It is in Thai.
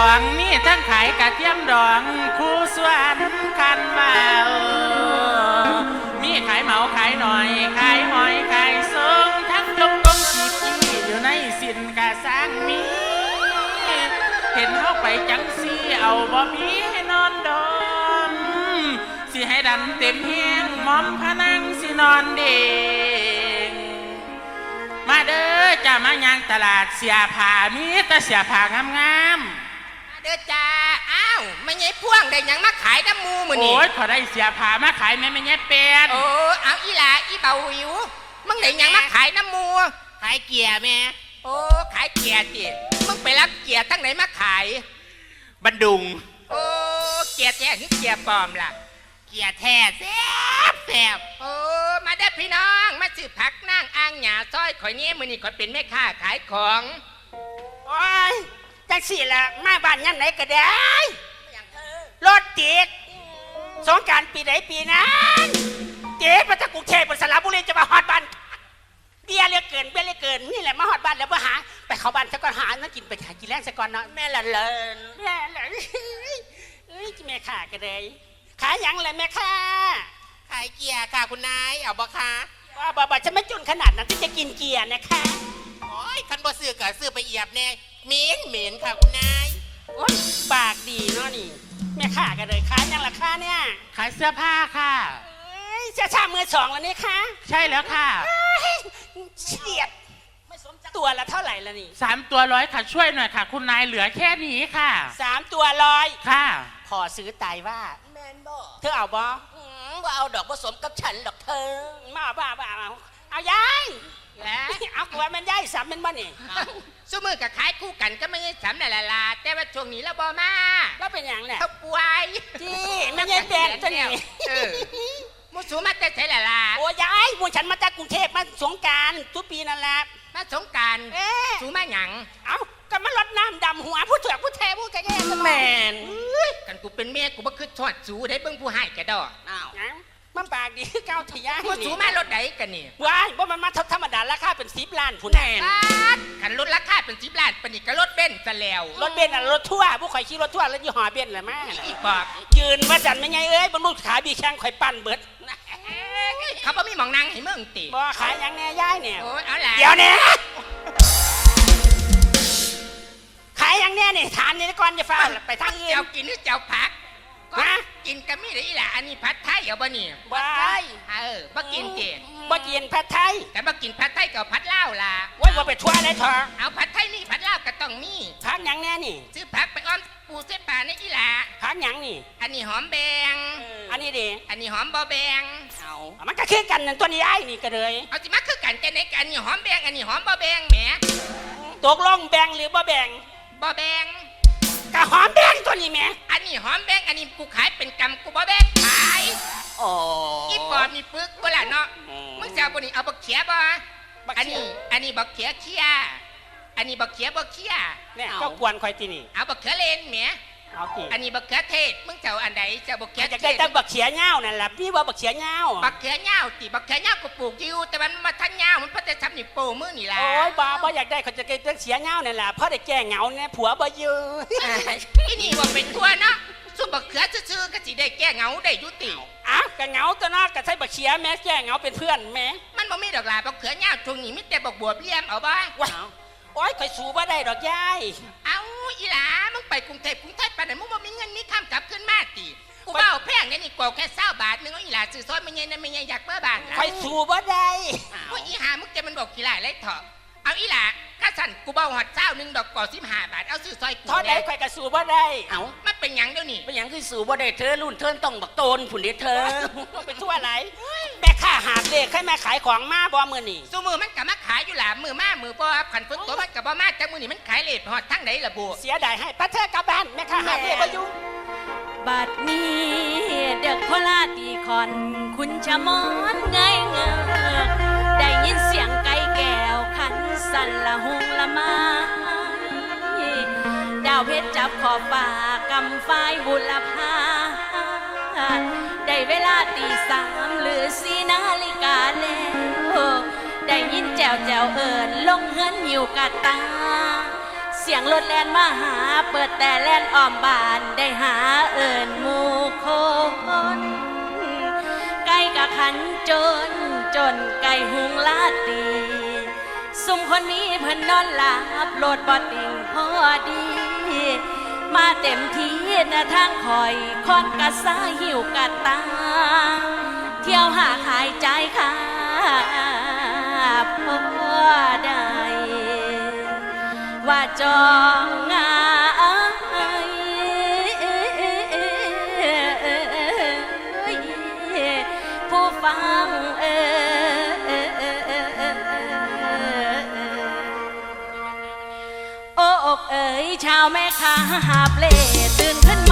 องมีทั้งขายกระเทียมดองคู่สวนคันว่าเออมีขายเหมาขายหน่อย ขายหอยขายสงทั้งจงกงจีจีอยู่ในสินกาสร้างมีเห็นเขาไปจังสีเอาบ่มีให้นอนดอมสิให้ดันเต็มเฮียงมอมพนังสินอนเด้งมาเด้อจ้ามายางตลาดเสียผ้ามีแต่เสียผ้างามมา เด้อจ้าอ้าวไม่ไงพ่วงได้หยังมาขายน้ำมูๆมือนี่โอ้ยขอได้เสียผ้ามาขายแม่ไม่แย่เป็ดโอ้เอาอีหลาอีเบาหิวมึงได้หยังมาขายน้ำมูขายเกียร์แม่โอ้ขายเกียร์จิมึงไปรับเกียร์ทั้งไหนมาขาย บันดุง โอ้เกียร์แท้หรือเกียร์ปลอมล่ะ เกียร์แท้แซ่บแซ่บโอ้มาได้อพี่น้องมาซื้อผักนั่งอ่างหยาซอยข่อยนี้มือนี่ข่อยเป็นแม่ค้าขายของ โอ้ย จังสี่ละมาบ้านยังไหนก็ได้รถติดสงกรารปีไหนปีนั้นเจ๊มาจากกรุงเทพไปสระบุรีจะมาฮอดบ้านเบี้ยเหลือเกินเบี้ยเหลือเกินนี่แหละมาฮอดบ้านแล้วมาหา ไปเข้าบ้านซะก่อนหาน้ำกินไปหากินแรงซะก่อนเนาะแม่ละเลินแม่ละเอ้ยแม่ข่าก็เลยขายหยังเลยแม่ข่าขายเกียร์ค่ะคุณนายเอาบ่คะว่าบ่บ่จะไม่จุนขนาดนั้นที่จะกินเกียร์นะคะโอ้ยคันบ่ซื้อก็ซื้อไปเอียบแน่ เหม็นเหม็นค่ะคุณนายโอ้ยปากดีเนาะนี่แม่ข่าก็เลยขายหยังราคาเนี่ยขายเสื้อผ้าค่ะ เอ้ยเสื้อชามือสองแล้วนี่คะใช่แล้วค่ะเฉียดตัวละเท่าไหร่ละนี่สามตัวร้อยค่ะช่วยหน่อยค่ะ คุณนายเหลือแค่นี้ค่ะ สามตัวลอยค่ะพอซื้อตายว่า แมนบ่เธอเอาบอว่าเอาดอกผสมกับฉันดอกเธอมาเอาบ้าบ้าเอาเอายาย แล้วเอากวนมันยายสามเป็นบ้านี่สู้มือกับขายคู่กันก็ไม่ใช่สำนั่นละลาแต่ว่าช่วงนี้แล้วบอมาแล้วเป็นอย่างเนี่ยเขาป่วยที่ไม่ใช่แบนตัวนี้เออมุสูมาแต่ใส่ละลาโอ้ยายหมูฉันมาจากกรุงเทพมาสงกรารทุกปีนั่นแหละมาสงกรารเอ๊ะสูมาหยังเอาก็มาลดน้ำดำหัวผู้เถื่อผู้แท้ผู้แก่แก่แมนกันกูเป็นเมียกูบ่คือทอดสูได้เบิ่งผู้ให้กระดอกอ้าวนะ มันปากดีคือเก้าทะยายมุสูมารถใดกันนี่ว้ายว่ามันมาธรรมดาราคาเป็นสิบล้านผู้แน่นบาดขันรถราคาเป็นสิบล้านปานนี่ก็รถเบนซ์ซะแล้ว รถเบนซ์อะรถทั่วร์ผู้ข่อยขี่รถทั่วร์แล้วยี่ห้อเบนซ์แหละแม่อีกบอกยืนว่าจันไม่ไงเอ้ยบนลูกขาบีแข้งข่อยปั่นเบิดเขาบ่มีหมองนั่งให้มึงติบ่ขายหยังแน่ย่ายเนี่ยโอ้ยเอาล่ะเดี๋ยวเนี่ยขายหยังแน่เนี่ยถามนี่ก่อนจะฟ้าไปทางอื่นเจ้ากินหรือเจ้าผักก็ฮะ กินก็มีได้อีหล่ะอันนี้ผัดไทยเอาบ่นี่ว้ายเออบ่กินติบ่กินผัดไทย แต่บ่กินผัดไทยกับผัดลาวล่ะโว้ยบ่ไปทั่วเลยเถอะเอาผัดไทยนี่ผัดลาวก็ต้องมีพักหยังแน่นี่ซื้อผักไปอ้อมปูเส้นป่าในอีหล่ะพักหยังนี่ อันนี้หอมแบงอันนี้ดิอันนี้หอมบ่แบงเอามันก็คือกันนั่นตัวนี้ไอ้นี่ก็เลยเอาสิมาคือกันแต่ไหนกันอันนี้หอมแบงอันนี้หอมบ่แบงแหมตกลงแบ่งหรือบ่แบ่งบ่แบงก็ หอมแบ่งตัวนี้แหม่อันนี้หอมแบงอันนี้กูขายเป็นกำกูบ่แบงขายโอ้อีปอบมีปึกบ่ล่ะเนาะมึงจะเอาบ่นี่เอาบักเขียบ่บักอันเขียนี้ อันนี้บักเขียเขียอันนี้บักเขียบ่เขียเนี่ยก็กวนข่อยที่นี่เอาบักเขือเลนแหม เอาที่อันนี้บักเขือเทศมึงจะเอาอันใดจะบักเขือจะเทได้ศแต่บักเขียเง่านั่นแหละพี่ว่าบักเขียเง่าบักเขือเหย้าติบักเขือเหย้ากูปลูกอยู่แต่มันมาทันเหย้ามันเพิ่นจะทำนี่โปมือนี่ล่ะโอ้ยบ้าบ่อยากได้เขาจะได้แต่เขียเง่านั่นแหละเพราะได้แก้เหงาเนี่ยผัวบ่อยู่อีนี่ว่าเป็นทั่วเนาะสุบักเขือซื่อๆก็สิได้แก้เหงาได้อยุติ อ้าวก็เหงาตัวเนอกก็ใช้บักเขียแม่แก้เหงาเป็นเพื่อนแม่มันบ่มีดอกลาบักเขือเหย้าช่วงนี้มีแต่บักบวบเลี่ยมเอาบ่ว้าวโอ้ยข่อยสู้บ่ได้ดอกยาย เอาอีหลามึงไปกรุงเทพกรุงเทพปานไหนมึงบ่มีเงินมีคำกลับขึ้นมาติกูเบ้าแพงเนี่ยนี่กว่าแค่20บาทนึงเอาอีหลาซื้อซอยมันใหญ่นั่นมันใหญ่อยากเบ้อบ้านล่ะข่อยสู้บ่ได้ว่าอีหามึงจะมันบอกกี่หลายไรเถอะเอาอีหล่ะข้าสั่นกูเบาหอดเจ้าหนึ่งดอกก่อสิบห้าบาทเอาซื้อซอยกูเท่าใดแน่ข่อยก็สู้บ่ได้เอามันเป็นหยังเดี๋ยวนี้เป็นหยังคือสู่บ่ได้เธอรุ่นเธอต้องบักโตนผุนเด้เธอไปทั่วไหน แม่ค้าหาบเลขให้แม่ขายของมาบ่มื้อนี้สู้มือมันกับมาขายอยู่หล่ะมือมามือบ่ขันฝนตัวมันกับบ่มาจากมือนี่มันขายเลทหอดทั้งไหนล่ะบัวเสียดายให้ปัดเธอกลับบ้านแม่ค้าหาบเลขบ่อยู่บัดนี้เด็กโคราชตีคอนคุณชะมอนไงเงือกได้ยินเสียงไก่แก้วขันสั่นละหงละไมาดาวเพชรจับขอบฟ้ากำฝ้ายบุรพาได้เวลาตีสามห รือสีนาฬิกาแล้วได้ยินแจวแจวเอิญลงเฮือนหิวกะตา เสียงรถแลนมาหา เปิดแต่แลนอ้อมบานได้หาเอิญมู่คนไก่กะขันจน จนไก่หุงลาตีสุมคนนี้เพิ่นนอนหลับโหลดบอติงพอดี มาเต็มที่แต่ทางคอยคอนกะซาหิวกะตา เที่ยวหาขายใจายค่ะพอได้ว่าจองงายผู้ฟังเอโอ้อกเอ๋ยชาวแม่ค้าหาบเล่ตื่นขึ้นมา